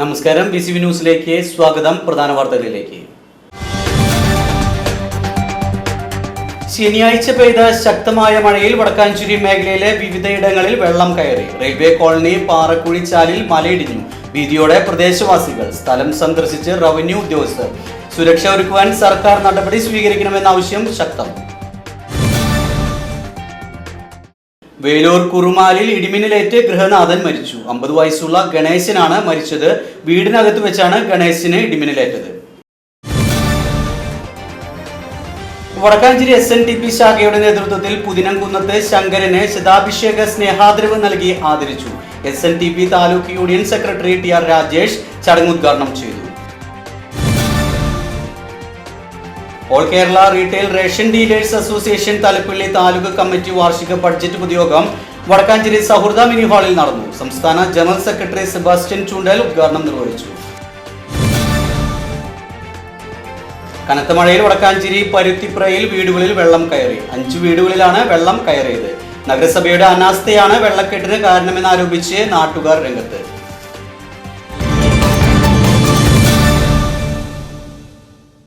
നമസ്കാരം. B C B ന്യൂസിലേക്ക് സ്വാഗതം. പ്രധാന വാർത്തകളിലേക്ക്. ശനിയാഴ്ച പെയ്ത ശക്തമായ മഴയിൽ വടക്കാഞ്ചേരി മേഖലയിലെ വിവിധയിടങ്ങളിൽ വെള്ളം കയറി. റെയിൽവേ കോളനി പാറക്കുഴിച്ചാലിൽ മലയിടിഞ്ഞു. ഭീതിയോടെ പ്രദേശവാസികൾ സ്ഥലം സന്ദർശിച്ച് റവന്യൂ ഉദ്യോഗസ്ഥർ. സുരക്ഷ ഒരുക്കുവാൻ സർക്കാർ നടപടി സ്വീകരിക്കണമെന്ന ആവശ്യം ശക്തം. വേലൂർ കുറുമാലിൽ ഇടിമിന്നലേറ്റ് ഗൃഹനാഥൻ മരിച്ചു. അമ്പത് വയസ്സുള്ള ഗണേശനാണ് മരിച്ചത്. വീടിനകത്ത് വെച്ചാണ് ഗണേശന് ഇടിമിന്നലേറ്റത്. Vadakkanchery S N D P ശാഖയുടെ നേതൃത്വത്തിൽ പുതിനംകുന്നത്ത് ശങ്കരന് ശതാഭിഷേക സ്നേഹാദരവ് നൽകി ആദരിച്ചു. S N D P taluk union secretary T R Rajesh ചടങ്ങ് ഉദ്ഘാടനം ചെയ്തു. All Kerala retail ration dealers association Thalappilly taluk committee വാർഷിക ബഡ്ജറ്റ് പൊതുയോഗം വടക്കാഞ്ചേരി സൗഹൃദ മിനി ഹാളിൽ നടന്നു സംസ്ഥാന ജനറൽ സെക്രട്ടറി സെബാസ്റ്റ്യൻ ചൂണ്ടൽ ഉദ്ഘാടനം നിർവഹിച്ചു. കനത്ത മഴയിൽ വടക്കാഞ്ചേരി പരുത്തിപ്രയിൽ വീടുകളിൽ വെള്ളം കയറി. അഞ്ച് വീടുകളിലാണ് വെള്ളം കയറിയത്. നഗരസഭയുടെ അനാസ്ഥയാണ് വെള്ളക്കെട്ടിന് കാരണമെന്ന് ആരോപിച്ച് നാട്ടുകാർ രംഗത്ത്.